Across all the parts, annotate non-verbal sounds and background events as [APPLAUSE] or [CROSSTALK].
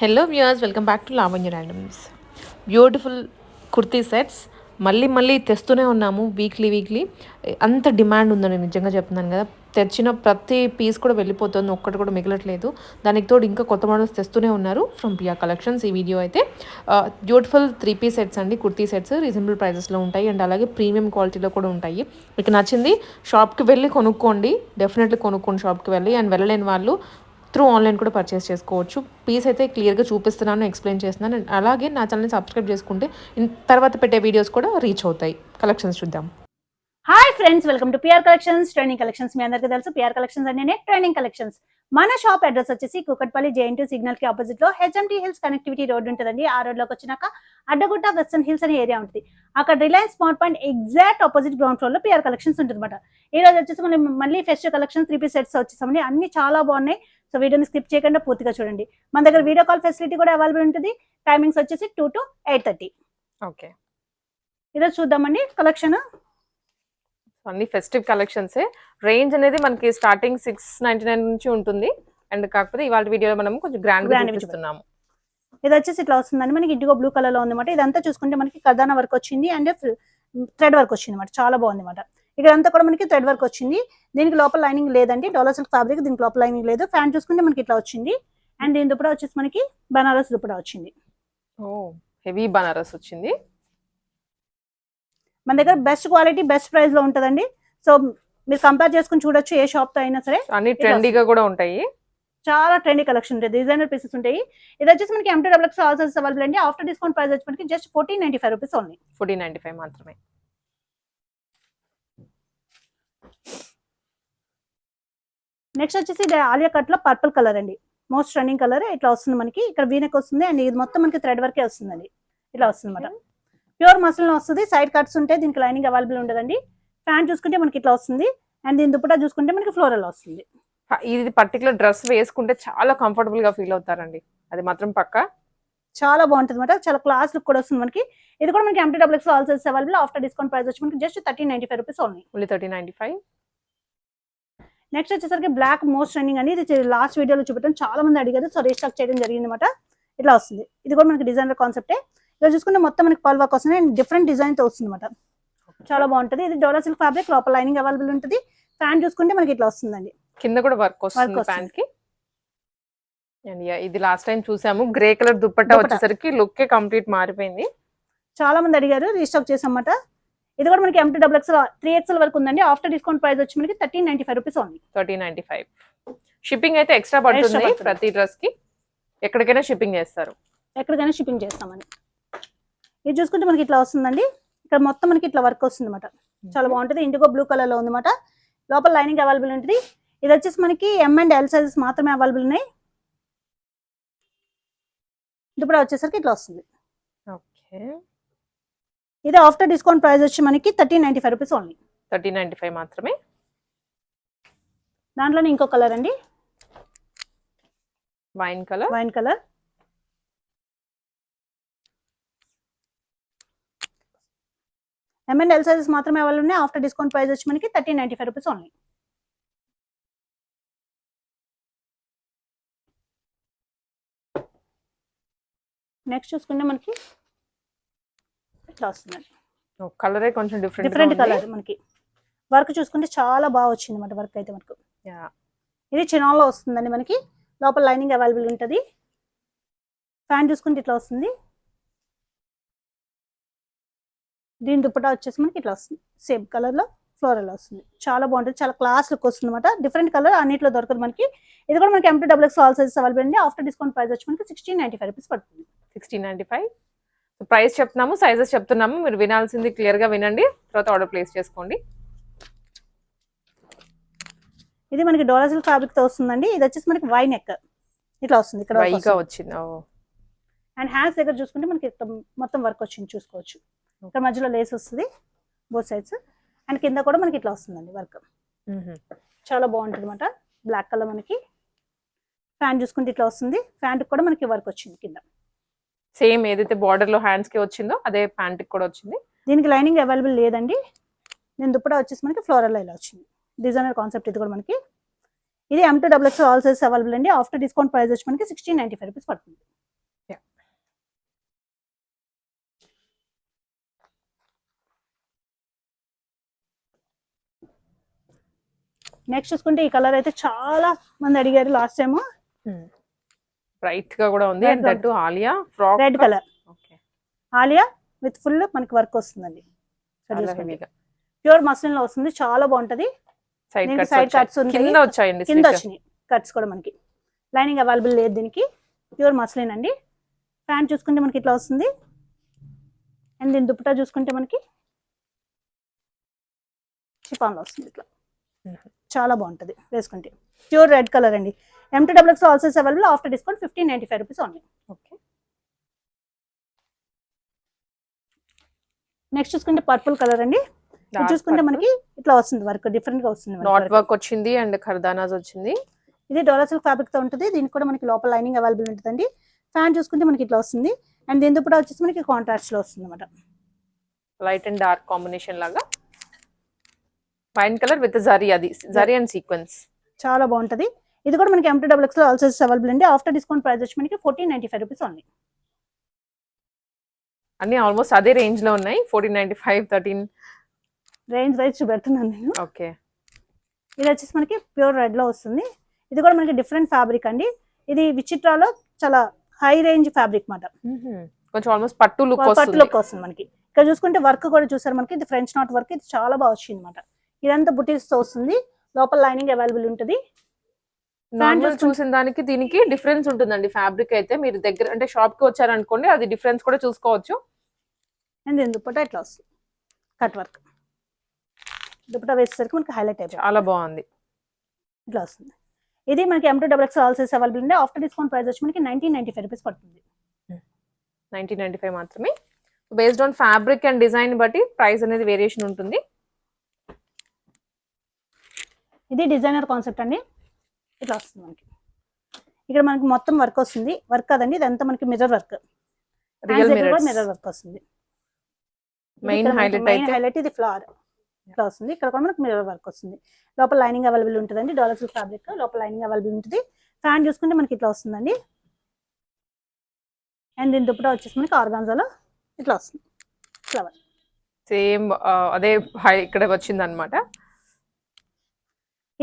Hello viewers welcome back to Lavanya randoms beautiful kurti sets మళ్ళీ మళ్ళీ తెస్తూనే ఉన్నాము weekly weekly అంత డిమాండ్ ఉందని నిజంగా చెప్తున్నాను కదా. తెచ్చిన ప్రతి పీస్ కూడా వెళ్ళిపోతుంది ఒక్కటి కూడా మిగలట్లేదు. దానికి తోడు ఇంకా కొత్త మోడల్స్ తెస్తూనే ఉన్నారు ఫ్రమ్ పియా కలెక్షన్స్ ఈ వీడియో అయితే. బ్యూటిఫుల్ త్రీ పీస్ సెట్స్ అండి కుర్తీ సెట్స్ రీజనబుల్ ప్రైజెస్లో ఉంటాయి అండ్ అలాగే ప్రీమియం క్వాలిటీలో కూడా ఉంటాయి. మీకు నచ్చింది షాప్కి వెళ్ళి కొనుక్కోండి. డెఫినెట్లీ కొనుక్కోండి షాప్కి వెళ్ళి. అండ్ వెళ్ళలేని వాళ్ళు త్రూ ఆన్లైన్ కూడా పర్చేస్ చేసుకోవచ్చు. పీస్ అయితే క్లియర్గా చూపిస్తున్నాను ఎక్స్ప్లెయిన్ చేస్తున్నాను. అలాగే నా ఛానల్ని సబ్స్క్రైబ్ చేసుకుంటే తర్వాత పెట్టే వీడియోస్ కూడా రీచ్ అవుతాయి. కలెక్షన్స్ చూద్దాం. Hi friends welcome to PR collections training collections మీ అందరికీ తెలుసు పిఆర్ కలెక్షన్స్ అంటేనే ట్రైనింగ్ కలెక్షన్స్ మన షాప్ అడ్రస్ వచ్చేసి కుకట్పల్లి జేఎన్టీ సిగ్నల్కి ఆపోజిట్లో హెచ్ఎంటీ హిల్స్ కనెక్టివిటీ రోడ్ ఉంటుందండి. ఆ రోడ్లోకి వచ్చినాక అడ్డగుట్ట వెస్టర్న్ హిల్స్ అనే ఏరియా ఉంటుంది. అక్కడ Reliance smart point exact opposite ground ఫ్లోర్లో పిఆర్ కలెక్షన్స్ ఉంటుంది అనమాట ఈ రోజు వచ్చేసి మనం మళ్ళీ festive collection three piece sets వచ్చేసామండి. అన్ని చాలా బాగున్నాయి. సో వీడియోని స్కిప్ చేయకుండా పూర్తిగా చూడండి. మన దగ్గర వీడియో కాల్ ఫెసిలిటీ కూడా అవైలబుల్ ఉంటుంది. టైమింగ్స్ వచ్చేసి two to eight thirty okay ఈరోజు చూద్దామండి. కలెక్షన్ అన్ని ఫెస్టివ్ కలెక్షన్సే రేంజ్ అనేది మనకి స్టార్టింగ్ సిక్స్ నైన్టీ నైన్ నుంచి ఉంటుంది. అండ్ కాకపోతే ఇవాళ వీడియోలో మనం కొంచెం గ్రాండ్ Grand గా చూపిస్తున్నాము. ఇది వచ్చేసి ఇట్లా వస్తుందండి. మనకి ఇండిగో బ్లూ కలర్లో ఉందన్నమాట. ఇదంతా చూసుకుంటే మనకి కర్దానా వర్క్ వచ్చింది అండ్ థ్రెడ్ వర్క్ వచ్చింది అనమాట చాలా బాగుంది అనమాట ఇక్కడ అంతా కూడా మనకి థ్రెడ్ వర్క్ వచ్చింది. దీనికి లోపల లైనింగ్ లేదండి. డోలా సిల్క్ ఫ్యాబ్రిక్ దీనికి లోపల లైనింగ్ లేదు. ఫ్యాన్ చూసుకుంటే మనకి ఇట్లా వచ్చింది. అండ్ దీని దుప్పడా వచ్చేసి మనకి బనారస్ దుప్పడా వచ్చింది. ఓ హెవీ బనారస్ వచ్చింది. మన దగ్గర బెస్ట్ క్వాలిటీ బెస్ట్ ప్రైస్లో ఉంటుందండి. సో మీరు కంపేర్ చేసుకుని చూడొచ్చు ఏ షాప్తో అయినా సరే. అన్ని ట్రెండీగా కూడా ఉంటాయి. చాలా ట్రెండీ కలెక్షన్ ఉంటుంది డిజైనర్ పీసెస్ ఉంటాయి. ఇది వచ్చేసి మనకి M to double X also available అండి. ఆఫ్టర్ డిస్కౌంట్ ప్రైస్ వచ్చి మనకి just fourteen ninety five rupees only fourteen ninety five మాత్రమే. నెక్స్ట్ వచ్చేసి ఇది ఆలియా కట్లో పర్పుల్ కలర్ అండి. మోస్ట్ రన్నింగ్ కలర్ ఇట్లా వస్తుంది మనకి. ఇక్కడ వీనెక్ వస్తుంది. అండ్ ఇది మొత్తం మనకి థ్రెడ్ వర్కే వస్తుందండి. ఇట్లా వస్తుంది అనమాట ప్యూర్ మసిల్ వస్తుంది సైడ్ కట్స్ ఉంటాయి దీనికి లైనింగ్ అవైలబుల్ ఉండదండి. ఫ్యాన్ చూసుకుంటే మనకి ఇట్లా వస్తుంది. అండ్ దీని దుప్పటా చూసుకుంటే మనకి ఫ్లోరల్ వస్తుంది. ఇది పర్టికులర్ డ్రెస్ వేసుకుంటే చాలా కంఫర్టబుల్గా ఫీల్ అవుతారండి. అది మాత్రం పక్కా. చాలా బాగుంటుంది అనమాట చాలా క్లాస్ లుక్ కూడా వస్తుంది మనకి. ఇది కూడా మనకి M to double X also available after discount price వచ్చి మనకి just thirty ninety five rupees only only thirty ninety five next వచ్చేసరికి బ్లాక్ మోస్ట్ రన్నింగ్ అని ఇది లాస్ట్ వీడియోలో చూపెట్టాను. చాలా మంది అడిగారు. సో రీస్టాక్ చేయడం జరిగింది అనమాట ఇట్లా వస్తుంది. ఇది కూడా మనకి డిజైనర్ కాన్సెప్టే ఇలా చూసుకుంటే మొత్తం మనకి పల్ వర్క్ వస్తుంది అండ్ డిఫరెంట్ డిజైన్తో వస్తుంది అనమాట చాలా బాగుంటుంది. ఇది డోలా సిల్క్ ఫ్యాబ్రిక్ లోపల లైనింగ్ అవైలబుల్ ఉంటుంది. ఫ్యాన్ చూసుకుంటే మనకి ఇట్లా వస్తుందండి. కింద కూడా వర్క్ వస్తుంది. ప్యాంట్కి ఇది లాస్ట్ టైం చూసాము. Grey colour dupatta. వచ్చేసరికి లుక్ కంప్లీట్ మారిపోయింది. చాలా మంది అడిగారు రీస్టాక్ చేసామన్నమాట ఇది కూడా మనకి M to double XL three XL వరకు ఉందండి. ఆఫ్టర్ డిస్కౌంట్ ప్రైస్ వచ్చి మనకి thirteen ninety five rupees only thirty ninety five shipping అయితే ఎక్స్ట్రా పడుతుంది. ప్రతి డ్రెస్కి. ఎక్కడికైనా షిప్పింగ్ చేస్తారు. ఎక్కడికైనా షిప్పింగ్ చేస్తామని ఇది చూసుకుంటే మనకి ఇట్లా వస్తుందండి. ఇక్కడ మొత్తం మనకి ఇట్లా వర్క్ వస్తుంది అనమాట చాలా బాగుంటుంది. ఇండిగో బ్లూ కలర్లో ఉందన్నమాట. లోపల లైనింగ్ అవైలబుల్ ఉంటుంది. ఇది వచ్చేసి మనకి ఎం అండ్ ఎల్ సైజెస్ మాత్రమే అవైలబుల్ ఉన్నాయి. ఇది కూడా వచ్చేసరికి ఇట్లా వస్తుంది. ఓకే. ఇది ఆఫ్టర్ డిస్కౌంట్ ప్రైస్ వచ్చి మనకి thirteen ninety five rupees only thirty ninety five మాత్రమే? దాంట్లోనే ఇంకో కలర్ అండి. Wine colour wine colour M and L sizes మాత్రమే అవైలబుల్ ఉన్నాయి. ఆఫ్టర్ డిస్కౌంట్ ప్రైస్ వచ్చి మనకి thirteen ninety five rupees only next చూసుకుంటే మనకి ఇట్లా వస్తుందండి కలరే కొంచెం డిఫరెంట్ డిఫరెంట్ కలర్ మనకి. వర్క్ చూసుకుంటే చాలా బాగా వచ్చింది అనమాట వర్క్ అయితే మనకు. ఇది చినాల్లో వస్తుందండి మనకి. లోపల లైనింగ్ అవైలబుల్ ఉంటుంది. ఫ్యాన్ చూసుకుంటే ఇట్లా వస్తుంది. దీని దుప్పటా వచ్చేసి మనకి ఇట్లా వస్తుంది. సేమ్ కలర్లో ఫ్లోరల్ వస్తుంది. చాలా బాగుంటుంది. చాలా క్లాస్ లుక్ వస్తుంది అనమాట డిఫరెంట్ కలర్ అన్నిట్లో దొరకదు మనకి. ఇది కూడా మనకి MP double X all sizes available అండి. ఆఫ్టర్ డిస్కౌంట్ ప్రైస్ వచ్చి మనకి సిక్స్టీన్ నైన్టీ ఫైవ్ రూపీస్ పడుతుంది. సిక్స్టీన్ నైన్టీ ఫైవ్ ప్రైస్ చెప్తున్నాము సైజెస్ చెప్తున్నాము. మీరు వినాల్సింది క్లియర్గా వినండి. తర్వాత ఆర్డర్ ప్లేస్ చేసుకోండి. ఇది మనకి డోరాసిల్ ఫ్యాబ్రిక్తో వస్తుందండి. ఇది వచ్చేసి మనకి వై నెక్ ఇట్లా వస్తుంది. ఇక్కడ. వచ్చింది. అండ్ హ్యాండ్స్ దగ్గర చూసుకుంటే మనకి మొత్తం వర్క్ వచ్చింది. చూసుకోవచ్చు. ఇక్కడ మధ్యలో లేస్ వస్తుంది బోత్ సైడ్స్ అండ్ కింద కూడా మనకి ఇట్లా వస్తుందండి వర్క్. చాలా బాగుంటుంది అనమాట బ్లాక్ కలర్ మనకి. ఫ్యాన్ చూసుకుంటే ఇట్లా వస్తుంది. ఫ్యాంట్ కూడా మనకి వర్క్ వచ్చింది కింద. సేమ్ ఏదైతే బార్డర్లో హ్యాండ్స్కి వచ్చిందో అదే ప్యాంట్కి కూడా వచ్చింది. దీనికి లైనింగ్ అవైలబుల్ లేదండి. నేను దుప్పటా వచ్చేసి మనకి ఫ్లోరల్ ఇలా వచ్చింది. డిజైనర్ కాన్సెప్ట్ ఇది కూడా మనకి. ఇది M to double X all size available అండి. ఆఫ్టర్ డిస్కౌంట్ ప్రైస్ వచ్చి మనకి సిక్స్టీన్ నైన్టీ ఫైవ్ రూపీస్ పడుతుంది. నెక్స్ట్ చూసుకుంటే ఈ కలర్ అయితే చాలా మంది అడిగారు లాస్ట్ టైం బ్రైట్గా కూడా ఉంది. And Alia frock red colour okay Alia with full మనకి వర్క్ వస్తుందండి. ప్యూర్ మస్లిన్లో వస్తుంది. చాలా బాగుంటది. Side cuts. కింద వచ్చాయండి కింద slit. వచ్చినాయి. కట్స్ కూడా మనకి. లైనింగ్ అవైలబుల్ లేదు దీనికి. ప్యూర్ మస్లిన్ అండి. ప్యాంట్ చూసుకుంటే మనకి ఇట్లా వస్తుంది. అండ్ దీని దుప్పటా చూసుకుంటే మనకి చిపాన్లో వస్తుంది ఇట్లా. Mhm. చాలా బాగుంటది. వేసుకుంటే. ప్యూర్ రెడ్ కలర్ అండి. M to double X also available after discount fifteen ninety five rupees only okay. Next చూసుకుంటే పర్పుల్ కలర్ అండి. చూసుకుంటే. మనకి ఇట్లా వస్తుంది వర్క్ డిఫరెంట్గా వస్తుంది నాట్. వర్క్ వచ్చింది అండ్ ఖర్దానాస్ వచ్చింది. ఇది డోలా సిల్క్ ఫ్యాబ్రిక్తో ఉంటుంది. దీనికి కూడా మనకి లోపల లైనింగ్ అవైలబుల్ ఉంటుందండి. ఫ్యాన్ చూసుకుంటే మనకి ఇట్లా వస్తుంది. అండ్ దీని కూడా వచ్చేసి మనకి కాంట్రాస్ట్లో వస్తుంది అనమాట లైట్ అండ్ డార్క్ కాంబినేషన్ లాగా. వైన్ కలర్ విత్ జరీ అది జరీ అండ్ సీక్వెన్స్. చాలా బాగుంటది. ఇది కూడా మనకి ఎంటీ డబుల్ ఎక్స్లో ఆల్సో అవైలబుల్ అండి. ఆఫ్టర్ డిస్కౌంట్ ప్రైస్ వచ్చి మనకి fourteen ninety five rupees only అన్ని ఆల్మోస్ట్ అదే రేంజ్లో ఉన్నాయి. Fourteen ninety five thirteen range wise చూపెడుతున్నాను నేను. ఓకే. ఇది వచ్చేసి మనకి ప్యూర్ రెడ్లో వస్తుంది. ఇది కూడా మనకి డిఫరెంట్ ఫ్యాబ్రిక్ అండి. ఇది విచిత్రాలో చాలా హై రేంజ్ ఫ్యాబ్రిక్ మాట. కొంచెం ఆల్మోస్ట్ పట్టు లుక్ పట్టు లుక్ వస్తుంది మనకి. ఇక్కడ చూసుకుంటే వర్క్ కూడా చూసారు మనకి. ఇది ఫ్రెంచ్ నాట్ వర్క్ ఇది చాలా బాగా వచ్చింది అనమాట ఇదంతా బుటీస్తో వస్తుంది లోపల లైనింగ్ అవైలబుల్ ఉంటుంది. చూసుకుంటే- చూసిన దానికి దీనికి డిఫరెన్స్ ఉంటుందండి ఫ్యాబ్రిక్ అయితే. మీరు దగ్గర అంటే షాప్కి వచ్చారనుకోండి అది డిఫరెన్స్ కూడా చూసుకోవచ్చు. అండ్ దీని దుప్పటా ఇట్లా వస్తుంది. Cut work. దుప్పటా వేసేసరికి మనకి హైలైట్ అయిపోయింది చాలా బాగుంది. ఇట్లా వస్తుంది. ఇది మనకి M to double X all size available ఉంది ఆఫ్టర్ డిస్కౌంట్ ప్రైస్ వచ్చి మనకి నైన్టీన్ నైన్టీ ఫైవ్ రూపీస్ పడుతుంది. నైన్టీన్ నైన్టీ ఫైవ్ మాత్రమే. Based on fabric and design బట్టి ప్రైస్ అనేది వేరియేషన్ ఉంటుంది. ఇది డిజైనర్ కాన్సెప్ట్ అండి. ఇట్లా వస్తుంది మనకి. ఇక్కడ మనకి మొత్తం వర్క్ వస్తుంది. వర్క్ కాదండి ఇదంతా మనకి మిర్రర్ వర్క్. మిర్రర్ వర్క్ వస్తుంది. మెయిన్ హైలైట్ ఇది ఫ్లవర్ ఇట్లా వస్తుంది. ఇక్కడ కూడా మనకి మిర్రర్ వర్క్ వస్తుంది. లోపల లైనింగ్ అవైలబుల్ ఉంటుందండి. డాలర్ సిల్క్ ఫ్యాబ్రిక్ లోపల లైనింగ్ అవైలబుల్ ఉంటుంది. ఫ్యాన్ చూసుకుంటే మనకి ఇట్లా వస్తుందండి. అండ్ దీని దుప్పటా వచ్చేసి మనకి ఆర్గాన్జాలో ఇట్లా వస్తుంది. ఫ్లవర్ సేమ్ అదే హై- ఇక్కడ వచ్చింది అనమాట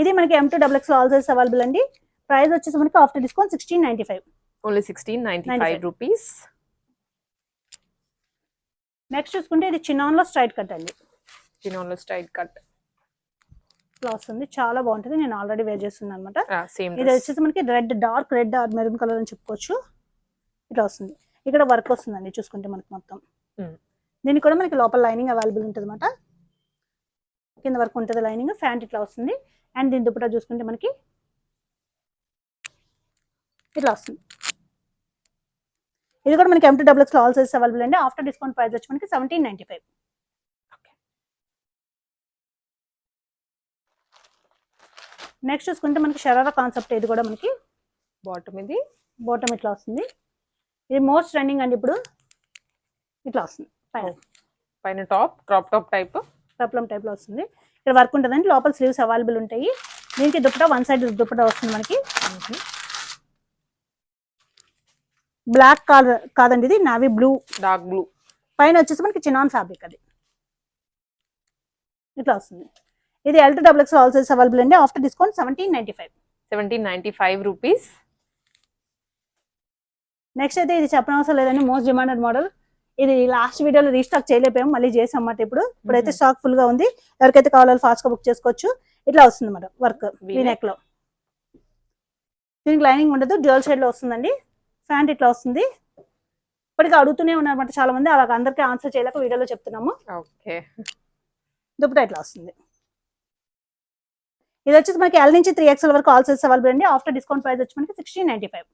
ఇది మనకి M to double X all size available అండి. ప్రైస్ వచ్చేసి మనకి after discount sixteen ninety five only sixteen ninety five 95 rupees next చూసుకుంటే ఇది చిన్నాన్లో స్ట్రైట్ కట్ అండి. చిన్నోన్లో స్టైల్ కట్ ఇట్లా వస్తుంది చాలా బాగుంటుంది. నేను ఆల్రెడీ వేర్ చేస్తున్నాను అనమాట ఇది వచ్చేసి మనకి red dark red or maroon colour అని చెప్పుకోవచ్చు. ఇట్లా వస్తుంది ఇక్కడ వర్క్ వస్తుందండి చూసుకుంటే మనకి మొత్తం. Hmm. దీనికి కూడా మనకి లోపల లైనింగ్ అవైలబుల్ ఉంటుంది అనమాట కింద వర్క్ ఉంటుంది లైనింగ్ ఫ్యాంట్ ఇట్లా వస్తుంది. అండ్ దీని దుప్పటా చూసుకుంటే మనకి ఇట్లా వస్తుంది. ఇది కూడా మనకి M to double X all size available అండి. ఆఫ్టర్ డిస్కౌంట్ ప్రైస్ వచ్చి మనకి సెవెంటీన్ నైన్టీ ఫైవ్ నెక్స్ట్ చూసుకుంటే మనకి షరారా కాన్సెప్ట్ ఇది కూడా మనకి బాటమ్ ఇది. బాటమ్ ఇట్లా వస్తుంది. ఇది మోస్ట్ ట్రెండింగ్ అండి ఇప్పుడు. ఇట్లా వస్తుంది. పైన. పైన top crop top type peplum టైప్లో వస్తుంది. ఇక్కడ వర్క్ ఉంటుందండి. లోపల స్లీవ్స్ అవైలబుల్ ఉంటాయి. దీనికి దుప్పటా వన్ సైడ్ దుప్పటా వస్తుంది మనకి. బ్లాక్ కలర్ కాదండి ఇది నావీ బ్లూ. Dark blue. పైన వచ్చేసి మనకి చినాన్ ఫ్యాబ్రిక్ అది. ఇట్లా వస్తుంది. ఇది L to double X all size available అండి. After discount seventeen ninety five. Seventeen ninety five rupees. Next అయితే ఇది చెప్పనవసరం లేదండి. Most demanded model. ఇది లాస్ట్ వీడియోలో రీస్టాక్ చేయలేకపోయాం మళ్ళీ చేసాం అన్నమాట ఇప్పుడు ఇప్పుడైతే. స్టాక్ ఫుల్గా ఉంది. ఎవరికైతే కావాలో ఫాస్ట్గా బుక్ చేసుకోవచ్చు. ఇట్లా వస్తుంది అన్నమాట వర్క్ V-neck. నెక్లో. దీనికి లైనింగ్ ఉండదు డ్యూయల్ షేడ్లో వస్తుందండి. ఫ్యాంట్ ఇట్లా వస్తుంది. ఇప్పటికీ అడుగుతూనే ఉన్నారన్నమాట చాలా మంది అలా అందరికీ ఆన్సర్ చేయలేక వీడియోలో చెప్తున్నాము. ఓకే. దుప్పటా ఇట్లా వస్తుంది. ఇది వచ్చేసి మనకి ఎల్ నుంచి త్రీ ఎక్స్ఎల్ వరకు ఆల్ సైజ్ అవైలబుల్ అండి. ఆఫ్టర్ డిస్కౌంట్ ప్రైస్ వచ్చి మనకి సిక్స్టీన్ నైన్టీ ఫైవ్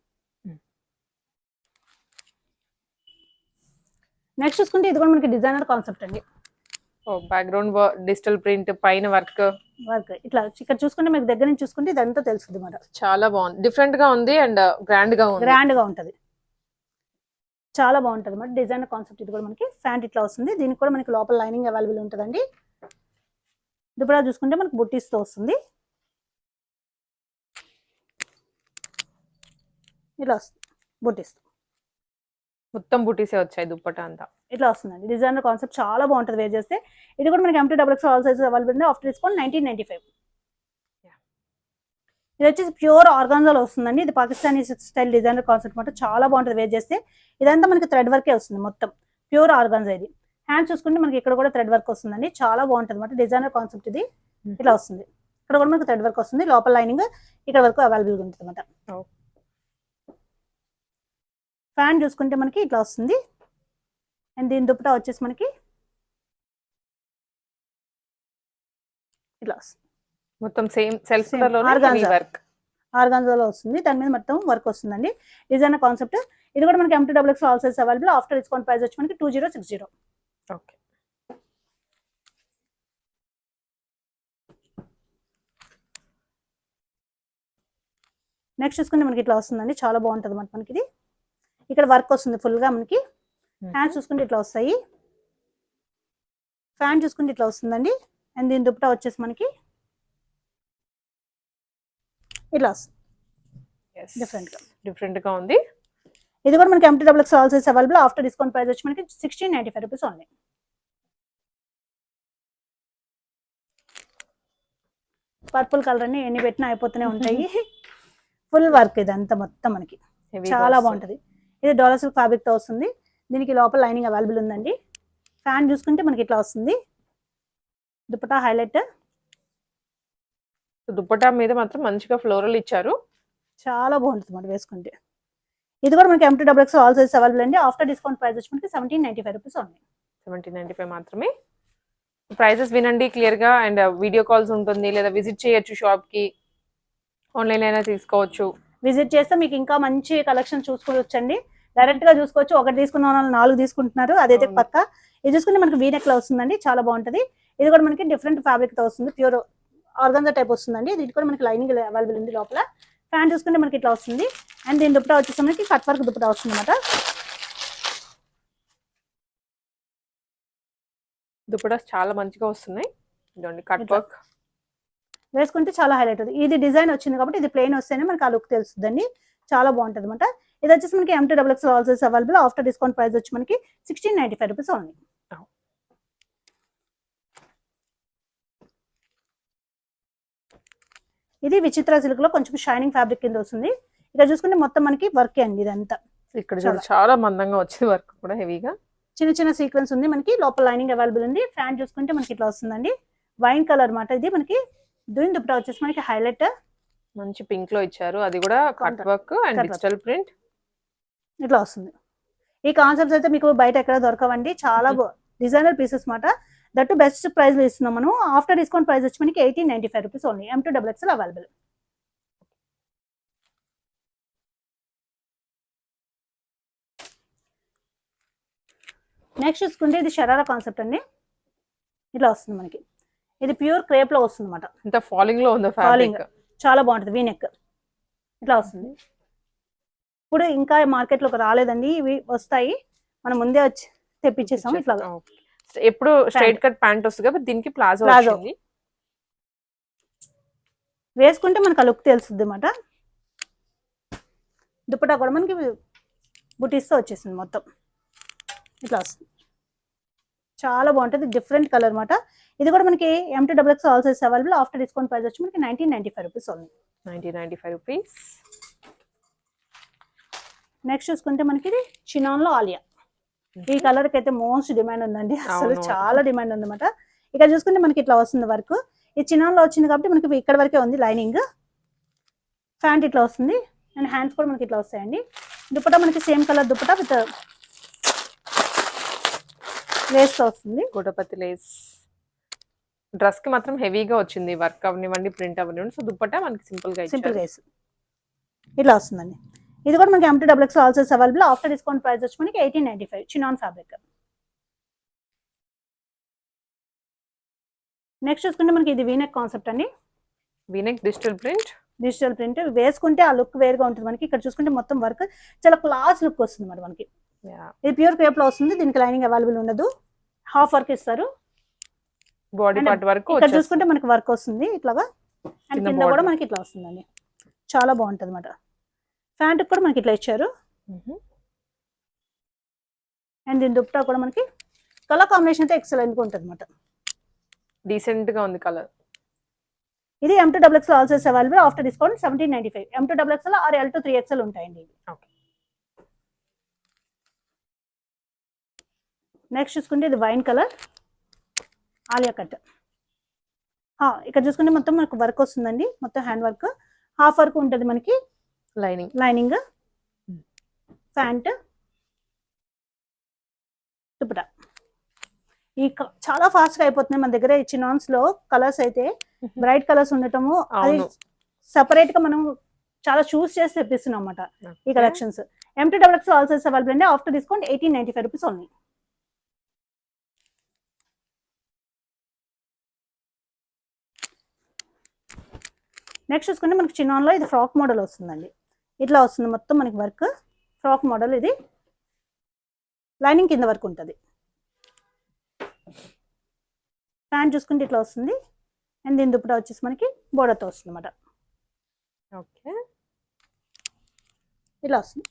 నెక్స్ట్ చూసుకుంటే ఇది కూడా మనకి డిజైనర్ కాన్సెప్ట్ అండి. బ్యాక్గ్రౌండ్ డిజిటల్ ప్రింట్ పైన వర్క్ వర్క్ ఇట్లా ఇక్కడ చూసుకుంటే మీకు దగ్గర నుంచి చూసుకుంటే ఇదంతా తెలుస్తుంది అనమాట చాలా బాగుంది. డిఫరెంట్గా ఉంది అండ్ గ్రాండ్గా ఉంది. గ్రాండ్గా ఉంటది. చాలా బాగుంటది అనమాట డిజైనర్ కాన్సెప్ట్ ఇది కూడా మనకి ఫ్యాంట్ ఇట్లా వస్తుంది. దీనికి కూడా మనకి లోపల లైనింగ్ అవైలబుల్ ఉంటుందండి. దుపడా చూసుకుంటే మనకి బుట్టీస్తో వస్తుంది. ఇట్లా వస్తుంది. బుట్టీస్ మొత్తం బుటీసే వచ్చాయి దుప్పట అంతా. ఇట్లా వస్తుందండి. డిజైనర్ కాన్సెప్ట్ చాలా బాగుంటుంది వేర్ చేస్తే. ఇది కూడా మనకి M to double X all size available ఉంది. After discount nineteen ninety five ఇది వచ్చేసి ప్యూర్ ఆర్గాన్జాలో వస్తుందండి. ఇది పాకిస్తానీ స్టైల్ డిజైనర్ కాన్సెప్ట్ అనమాట చాలా బాగుంటుంది వేర్ చేస్తే. ఇదంతా మనకి థ్రెడ్ వర్కే వస్తుంది మొత్తం. ప్యూర్ ఆర్గాన్జా ఇది. హ్యాండ్ చూసుకుంటే మనకి ఇక్కడ కూడా థ్రెడ్ వర్క్ వస్తుందండి. చాలా బాగుంటుంది అనమాట డిజైనర్ కాన్సెప్ట్ ఇది. ఇట్లా వస్తుంది. ఇక్కడ కూడా మనకి థ్రెడ్ వర్క్ వస్తుంది. లోపల లైనింగ్ ఇక్కడ వరకు అవైలబుల్గా ఉంటుంది అనమాట. ఫ్యాన్ చూసుకుంటే మనకి ఇట్లా వస్తుంది. అండ్ దీని దుప్పటా వచ్చేసి మనకి ఇట్లా వస్తుంది. మొత్తం సేమ్ సెల్ఫ్. వర్క్ ఆర్గాన్జాలో వస్తుంది. దాని మీద మొత్తం వర్క్ వస్తుందండి. డిజైనర్ కాన్సెప్ట్ ఇది కూడా మనకి M to double X all size available after discount price వచ్చి మనకి two zero six zero okay next చూసుకుంటే మనకి ఇట్లా వస్తుందండి. చాలా బాగుంటుంది మనకి ఇది. ఇక్కడ వర్క్ వస్తుంది full గా మనకి. హ్యాండ్స్ చూసుకుంటే ఇట్లా వస్తాయి. ఫ్యాన్ చూసుకుంటే ఇట్లా వస్తుందండి. అండ్ దీని దుప్పటా వచ్చేసి మనకి ఇట్లా వస్తుంది. డిఫరెంట్గా. ఉంది. ఇది కూడా మనకి M to double X all size available after discount price వచ్చి మనకి sixteen ninety five rupees only purple colour అన్ని ఎన్ని పెట్టినా అయిపోతూనే [LAUGHS] ఉంటాయి. ఫుల్ వర్క్ ఇది అంతా మొత్తం మనకి. చాలా. బాగుంటది. ఇది డోలా సిల్క్ ఫ్యాబ్రిక్తో వస్తుంది. దీనికి లోపల లైనింగ్ అవైలబుల్ ఉందండి. ఫ్యాన్ చూసుకుంటే మనకి ఇట్లా వస్తుంది. దుపటా హైలైట్ దుప్పటా మీద మాత్రం మంచిగా ఫ్లోరల్ ఇచ్చారు. చాలా బాగుంటుంది మనం వేసుకుంటే. ఇది కూడా మనకి M to double X all size available అండి. ఆఫ్టర్ డిస్కౌంట్ ప్రైస్ వచ్చి మనకి సెవెంటీన్ నైన్టీ ఫైవ్ రూపీస్ ఉంది సెవెంటీన్ నైన్టీ ఫైవ్ మాత్రమే. ప్రైజెస్ వినండి క్లియర్గా అండ్ వీడియో కాల్స్ ఉంటుంది లేదా విజిట్ చేయొచ్చు షాప్కి. ఆన్లైన్ అయినా తీసుకోవచ్చు. విజిట్ చేస్తే మీకు ఇంకా మంచి కలెక్షన్ చూసుకోవచ్చండి డైరెక్ట్గా చూసుకోవచ్చు. ఒకటి తీసుకున్న వాళ్ళు నాలుగు తీసుకుంటున్నారు. అదైతే. పక్క. ఇది చూసుకుంటే మనకి వీనెక్లో వస్తుందండి. చాలా బాగుంటది. ఇది కూడా మనకి డిఫరెంట్ ఫ్యాబ్రిక్తో వస్తుంది. ప్యూర్ ఆర్గన్జా టైప్ వస్తుందండి. ఇది కూడా మనకి లైనింగ్ అవైలబుల్ ఉంది లోపల. ప్యాంట్ చూసుకుంటే మనకి ఇట్లా వస్తుంది. అండ్ దీని దుప్పటా వచ్చేసి మనకి కట్ వర్క్ దుప్పటా వస్తుంది అనమాట దుప్పటాస్ చాలా మంచిగా వస్తున్నాయి. ఇదండి కట్. వర్క్ వేసుకుంటే చాలా హైలైట్ అవుతుంది. ఇది డిజైన్ వచ్చింది కాబట్టి ఇది ప్లెయిన్ వస్తేనే మనకి ఆ లుక్ తెలుస్తుందండి. చాలా బాగుంటుంది అనమాట ఇది వచ్చేసి మనకి M to double X also available after discount price వచ్చి మనకి sixteen ninety five rupees only. ఇది విచిత్ర సిల్క్లో కొంచెం షైనింగ్ ఫ్యాబ్రిక్ కింద వస్తుంది. ఇక్కడ చూసుకుంటే మొత్తం మనకి వర్క్ అండి ఇదంతా. ఇక్కడ చాలా. మందంగా వచ్చింది వర్క్ కూడా హెవీగా చిన్న చిన్న సీక్వెన్స్ ఉంది. మనకి లోపల లైనింగ్ అవైలబుల్ ఉంది. ఫ్యాన్ చూసుకుంటే మనకి ఇట్లా వస్తుందండి. వైన్ కలర్ మాట ఇది మనకి దీని దుప్పటా వచ్చేసి మనకి హైలైట్ మంచి పింక్లో ఇచ్చారు. అది కూడా cut. Work and. Digital print ఇట్లా వస్తుంది. ఈ కాన్సెప్ట్స్ అయితే మీకు బయట ఎక్కడ దొరకవండి. చాలా డిజైనర్ పీసెస్ మాట. దట్టు బెస్ట్ ప్రైస్లో ఇస్తున్నాం మనం ఆఫ్టర్ డిస్కౌంట్ ప్రైస్ వచ్చి మనకి eighteen ninety five rupees only M to double XL available next చూసుకుంటే ఇది షరారా కాన్సెప్ట్ అండి. ఇట్లా వస్తుంది మనకి. ఇది ప్యూర్ క్రేప్లో వస్తుంది అనమాట ఇంత ఫాలింగ్లో ఉంది. ఫ్యాబ్రిక్ చాలా బాగుంటుంది వీనెక్ ఇట్లా వస్తుంది. ఇప్పుడు ఇంకా మార్కెట్లోకి రాలేదండి ఇవి వస్తాయి. మనం ముందే వచ్చి తెప్పించేసాం ఇట్లా. ఎప్పుడు స్ట్రైట్ కట్ ప్యాంట్ వస్తుంది కాబట్టి దీనికి ప్లాజో. వచ్చింది వేసుకుంటే మనకు ఆ లుక్ తెలుస్తుంది అనమాట దుప్పటా కూడా మనకి బుటీస్తో వచ్చేసింది మొత్తం. ఇట్లా వస్తుంది. చాలా బాగుంటుంది డిఫరెంట్ కలర్ అనమాట ఇది కూడా మనకి M to double X all size available after discount price వచ్చి మనకి నైన్టీన్ నైన్టీ ఫైవ్ రూపీస్ ఉంది nineteen ninety five rupees next చూసుకుంటే మనకి ఇది చినాన్లో ఆలియా ఈ కలర్కి అయితే మోస్ట్ డిమాండ్ ఉందండి. అసలు. చాలా డిమాండ్ ఉందన్నమాట. ఇక్కడ చూసుకుంటే మనకి ఇట్లా వస్తుంది వర్క్. ఈ చినాన్లో వచ్చింది కాబట్టి మనకి ఇక్కడ వరకే ఉంది లైనింగ్ ప్యాంట్ ఇట్లా వస్తుంది. అండ్ హ్యాండ్స్ కూడా మనకి ఇట్లా వస్తాయండి. దుప్పటా మనకి same colour dupatta with lace వస్తుంది. గోటపతి లేస్ డ్రెస్కి మాత్రం హెవీగా వచ్చింది. వర్క్ అవనివ్వండి ప్రింట్ అవనివ్వండి. సో దుప్పట్టా మనకి సింపుల్గా సింపుల్ గైస్ ఇట్లా వస్తుందండి. ఇది కూడా మనకి M to double X also available after discount price వచ్చి మనకి eighteen ninety five chinon fabric next చూసుకుంటే మనకి ఇది వీనెక్ కాన్సెప్ట్ అండి. V neck digital print digital print వేసుకుంటే ఆ లుక్ వేరుగా ఉంటుంది మనకి. ఇక్కడ చూసుకుంటే మొత్తం వర్క్ చాలా క్లాస్ లుక్ వస్తుంది మరి మనకి. ఇది ప్యూర్లో వస్తుంది. దీనికి లైనింగ్ అవైలబుల్ ఉండదు. హాఫ్ వర్క్ ఇస్తారు. బాడీ పార్ట్ వరకు ఇక్కడ చూసుకుంటే మనకి వర్క్ వస్తుంది ఇట్లాగా. అండ్ కింద కూడా. మనకి ఇట్లా వస్తుందండి. చాలా బాగుంటుంది అనమాట ప్యాంట్ కూడా మనకి ఇట్లా ఇచ్చారు. అండ్ దీని దుప్పటా కూడా మనకి కలర్ కాంబినేషన్ అయితే ఎక్సలెంట్గా ఉంటుంది అనమాట డీసెంట్గా ఉంది కలర్ ఇది M two double XL also available after discount seventeen ninety five M two double XL or L two three XL ఉంటాయండి. నెక్స్ట్ చూసుకుంటే ఇది వైన్ కలర్ ఆలియా కట్. ఇక్కడ చూసుకుంటే మొత్తం మనకు వర్క్ వస్తుందండి. మొత్తం హ్యాండ్ వర్క్ హాఫ్ వర్క్ ఉంటుంది మనకి. Lining lining pant dupatta. ఈ చాలా ఫాస్ట్గా అయిపోతున్నాయి మన దగ్గర చినాన్స్లో కలర్స్ అయితే. [LAUGHS] బ్రైట్ కలర్స్ ఉండటము. అది. సెపరేట్గా మనం చాలా చూస్ చేసి తెప్పిస్తున్నాం అనమాట ఈ collections M to double X also available అండి. After discount eighteen ninety five rupees only next చూసుకుంటే మనకి చినాన్లో ఇది ఫ్రాక్ మోడల్ వస్తుందండి. ఇట్లా వస్తుంది మొత్తం మనకి వర్క్ ఫ్రాక్ మోడల్ ఇది. లైనింగ్ కింద వరకు ఉంటుంది. ప్యాంట్ చూసుకుంటే ఇట్లా వస్తుంది. అండ్ దీని దుప్పట వచ్చేసి మనకి బోర్డర్తో వస్తుంది అనమాట ఓకే ఇలా వస్తుంది.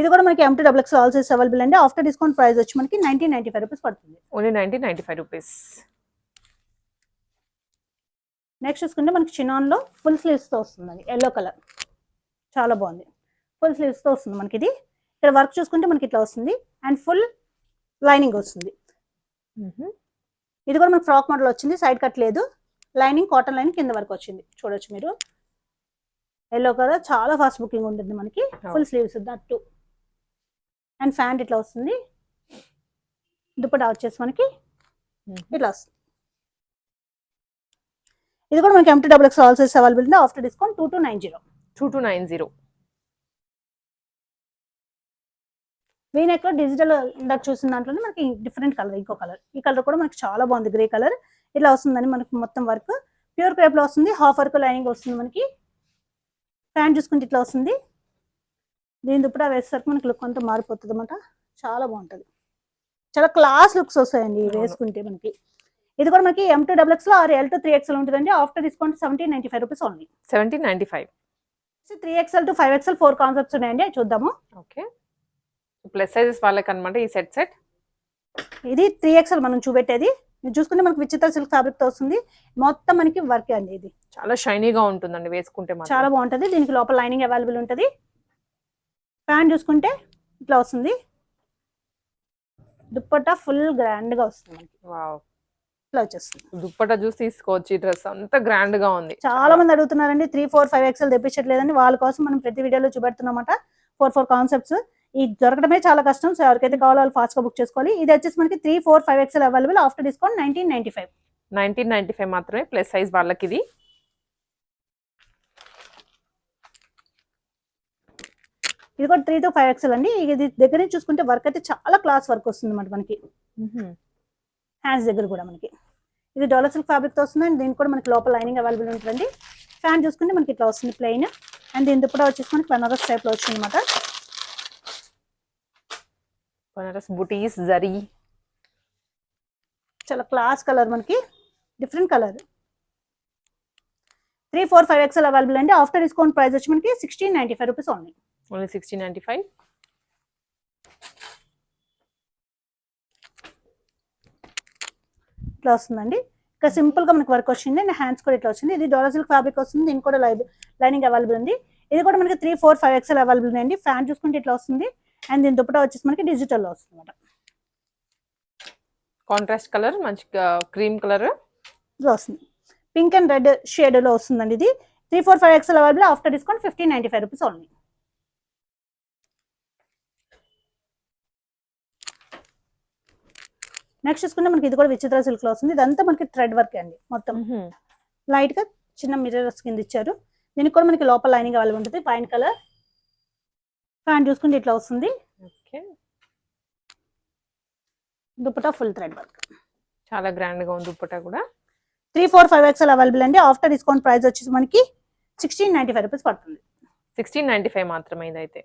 ఇది కూడా మనకి M to double X also available అండి. ఆఫ్టర్ డిస్కౌంట్ ప్రైస్ వచ్చి మనకి నైన్టీన్ నైన్టీ ఫైవ్ రూపీస్ పడుతుంది. Only nineteen ninety five rupees next చూసుకుంటే మనకి చినాన్లో ఫుల్ స్లీవ్స్తో వస్తుందండి ఎల్లో కలర్ చాలా బాగుంది. ఫుల్ స్లీవ్స్తో వస్తుంది మనకి ఇది. ఇక్కడ వర్క్ చూసుకుంటే మనకి ఇట్లా వస్తుంది. అండ్ ఫుల్ లైనింగ్ వస్తుంది. ఇది కూడా మనకి ఫ్రాక్ మోడల్ వచ్చింది. సైడ్ కట్ లేదు. లైనింగ్ కాటన్ లైనింగ్ కింద వరకు వచ్చింది. చూడొచ్చు మీరు. ఎల్లో కలర్ చాలా ఫాస్ట్ బుకింగ్ ఉంటుంది మనకి. Full sleeves that too and pant ఇట్లా వస్తుంది. దుప్పటా వచ్చేసి మనకి ఇట్లా వస్తుంది. ఇది కూడా మనకి M to double X also available ఉంది after discount two two nine zero two two nine zero V neck digital ఇందాక చూసిన దాంట్లోనే మనకి డిఫరెంట్ కలర్ ఇంకో కలర్ ఈ కలర్ కూడా మనకి చాలా బాగుంది గ్రే కలర్ ఇట్లా వస్తుందని మనకి మొత్తం వర్క్ ప్యూర్ క్రేప్లో వస్తుంది హాఫ్ వర్క్ లైనింగ్ వస్తుంది మనకి. ప్యాంట్ చూసుకుంటే ఇట్లా వస్తుంది. దీని దుప్పటా వేసేసరికి మనకి లుక్ అంతా మారిపోతుంది అనమాట చాలా బాగుంటుంది. చాలా క్లాస్ లుక్స్ వస్తాయండి. వేసుకుంటే మనకి. ఇది కూడా మనకి ఎం టూ డబుల్ ఎక్స్లో or L two three XL ఉంటుందండి. After discount seventeen ninety five rupees only seventeen ninety five three XL to five XL four concepts ఉన్నాయండి. చూద్దాము. ఓకే ప్లస్ సైజెస్ వాళ్ళకి అనమాట ఈ సెట్ సెట్ ఇది త్రీ ఎక్స్ఎల్ మనం చూపెట్టేది. మీరు చూసుకుంటే మనకి విచిత్ర సిల్క్ ఫ్యాబ్రిక్తో వస్తుంది. మొత్తం మనకి వర్క్ అండి ఇది. చాలా షైనీగా ఉంటుందండి వేసుకుంటే. చాలా బాగుంటది. దీనికి లోపల లైనింగ్ అవైలబుల్ ఉంటది. ప్యాంట్ చూసుకుంటే ఇట్లా వస్తుంది. దుప్పట్టా ఫుల్ గ్రాండ్గా వస్తుంది మనకి. ఇట్లా వచ్చేస్తుంది. దుప్పట చూసి తీసుకోవచ్చు ఈ డ్రెస్. అంత గ్రాండ్గా ఉంది. చాలా మంది అడుగుతున్నారండి త్రీ ఫోర్ ఫైవ్ ఎక్స్ఎల్ తెప్పించట్లేదని. వాళ్ళ కోసం మనం ప్రతి వీడియోలో చూపెడుతున్నమాట ఫోర్ ఫోర్ కాన్సెప్ట్స్ ఈ దొరకడమే చాలా కష్టం. సో ఎవరికైతే కావాలో వాళ్ళు ఫాస్ట్గా బుక్ చేసుకోవాలి. ఇది వచ్చేసి మనకి three four five XL available after discount nineteen ninety five nineteen ninety five మాత్రమే ప్లస్ సైజ్ వాళ్ళకి ఇది. ఇది కూడా త్రీ టు ఫైవ్ ఎక్స్ఎల్ అండి. ఇది దగ్గర నుంచి చూసుకుంటే వర్క్ అయితే చాలా క్లాస్ వర్క్ వస్తుంది అన్నమాట మనకి హ్యాండ్స్ దగ్గర కూడా మనకి. ఇది డాలర్ సిల్క్ ఫ్యాబ్రిక్తో వస్తుంది అండ్ దీనికి కూడా మనకి లోపల లైనింగ్ అవైలబుల్ ఉంటుంది ఫ్యాన్ చూసుకుంటే మనకి ఇట్లా వస్తుంది ప్లెయిన్ అండ్ దీని కూడా వచ్చేసి మనకి బనారస్ టైప్లో వచ్చింది అనమాట బనారస్ బుటీస్ జరీ. చాలా క్లాస్ కలర్ మనకి. Different colour three four five XL available అండి. ఆఫ్టర్ డిస్కౌంట్ ప్రైస్ వచ్చి మనకి sixteen ninety five rupees only only sixteen ninety five ఇట్లా వస్తుందండి. ఇక్కడ సింపుల్గా మనకి వర్క్ వచ్చింది. అండ్ హ్యాండ్స్ కూడా ఇట్లా వచ్చింది. ఇది డాలర్ సిల్క్ ఫ్యాబ్రిక్ వస్తుంది. దీనికి కూడా లైనింగ్ అవైలబుల్ ఉంది. ఇది కూడా మనకి three four five XL available ఉందండి ఫ్యాన్ చూసుకుంటే ఇట్లా వస్తుంది. అండ్ దీని దుప్పటా వచ్చేసి మనకి డిజిటల్లో వస్తుంది అనమాట కాంట్రాస్ట్ కలర్ మంచి క్రీమ్ కలర్. వస్తుంది. పింక్ అండ్ రెడ్ షేడ్లో వస్తుందండి ఇది. Three four five XL available. After discount fifteen ninety five rupees only. Next చూసుకుంటే మనకి ఇది కూడా విచిత్ర సిల్క్లో వస్తుంది. ఇదంతా మనకి థ్రెడ్ వర్క్ అండి మొత్తం. లైట్గా చిన్న మిర్రర్స్ కింద ఇచ్చారు. దీనికి కూడా మనకి లోపల లైనింగ్ అవైలబుల్ ఉంటుంది. పైన కలర్ ప్యాంట్ చూసుకుంటే ఇట్లా వస్తుంది. Okay. Dupatta full thread work చాలా గ్రాండ్గా ఉంది దుప్పట కూడా. Three four five XL available అండి. ఆఫ్టర్ డిస్కౌంట్ ప్రైస్ వచ్చేసి మనకి సిక్స్టీన్ నైన్టీ ఫైవ్ రూపీస్ పడుతుంది. సిక్స్టీన్ నైన్టీ ఫైవ్ మాత్రమే ఇదైతే.